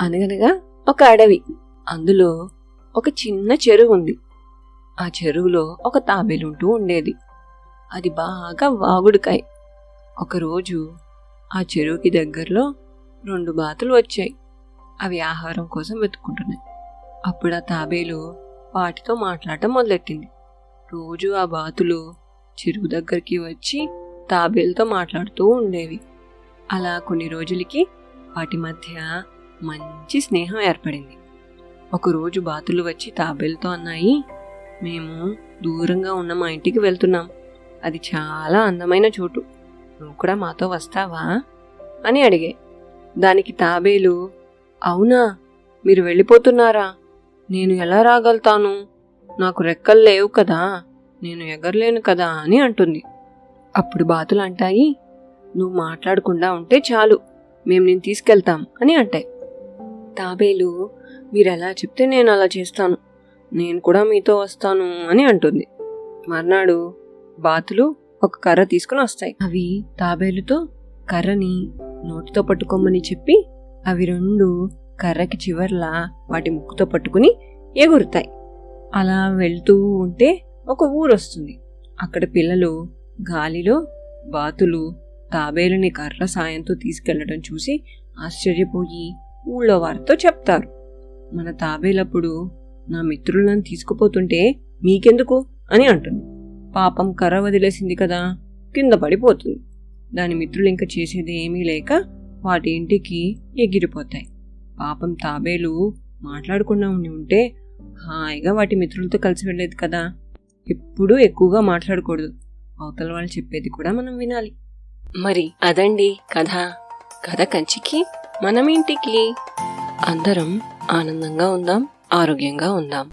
అనగనగా ఒక అడవి. అందులో ఒక చిన్న చెరువు ఉంది. ఆ చెరువులో ఒక తాబేలుంటూ ఉండేది. అది బాగా వాగుడుకాయ. ఒకరోజు ఆ చెరువుకి దగ్గరలో రెండు బాతులు వచ్చాయి. అవి ఆహారం కోసం వెతుక్కుంటున్నాయి. అప్పుడు ఆ తాబేలు వాటితో మాట్లాడటం మొదలెట్టింది. రోజు ఆ బాతులు చెరువు దగ్గరికి వచ్చి తాబేలుతో మాట్లాడుతూ ఉండేవి. అలా కొన్ని రోజులకి వాటి మధ్య మంచి స్నేహం ఏర్పడింది. ఒకరోజు బాతులు వచ్చి తాబేలుతో అన్నాయి మేము దూరంగా ఉన్న మా ఇంటికి వెళ్తున్నాం. అది చాలా అందమైన చోటు. నువ్వు కూడా మాతో వస్తావా? అని అడిగే. దానికి తాబేలు అవునా? మీరు వెళ్ళిపోతున్నారా? నేను ఎలా రాగలుగుతాను? నాకు రెక్కలు లేవు కదా. నేను ఎగరలేను కదా? అని అంటుంది. అప్పుడు బాతులు అంటాయి నువ్వు మాట్లాడకుండా ఉంటే చాలు. మేము నేను తీసుకెళ్తాం అని అంటాయి. తాబేలు మీరు ఎలా చెప్తే నేను అలా చేస్తాను. నేను కూడా మీతో వస్తాను అని అంటుంది. మర్నాడు బాతులు ఒక కర్ర తీసుకుని వస్తాయి. అవి తాబేలుతో కర్రని నోటితో పట్టుకోమని చెప్పి అవి రెండు కర్రకి చివర్లా వాటి ముక్కుతో పట్టుకుని ఎగురుతాయి. అలా వెళ్తూ ఉంటే ఒక ఊరు వస్తుంది. అక్కడ పిల్లలు గాలిలో బాతులు తాబేలుని కర్ర సాయంతో తీసుకెళ్ళడం చూసి ఆశ్చర్యపోయి ఊళ్ళో వారితో చెప్తారు. మన తాబేలప్పుడు నా మిత్రులను తీసుకుపోతుంటే మీకెందుకు? అని అంటుంది. పాపం కర్ర వదిలేసింది కదా కింద పడిపోతుంది. దాని మిత్రులు ఇంకా చేసేది ఏమీ లేక వాటి ఇంటికి ఎగిరిపోతాయి. పాపం తాబేలు మాట్లాడకుండా ఉండి ఉంటే హాయిగా వాటి మిత్రులతో కలిసి వెళ్ళేది కదా. ఎప్పుడూ ఎక్కువగా మాట్లాడకూడదు. అవతల వాళ్ళు చెప్పేది కూడా మనం వినాలి. మరి అదండి కథ. కథ కంచికి మనం ఇంటికి అందరం ఆనందంగా ఉందాం ఆరోగ్యంగా ఉందాం.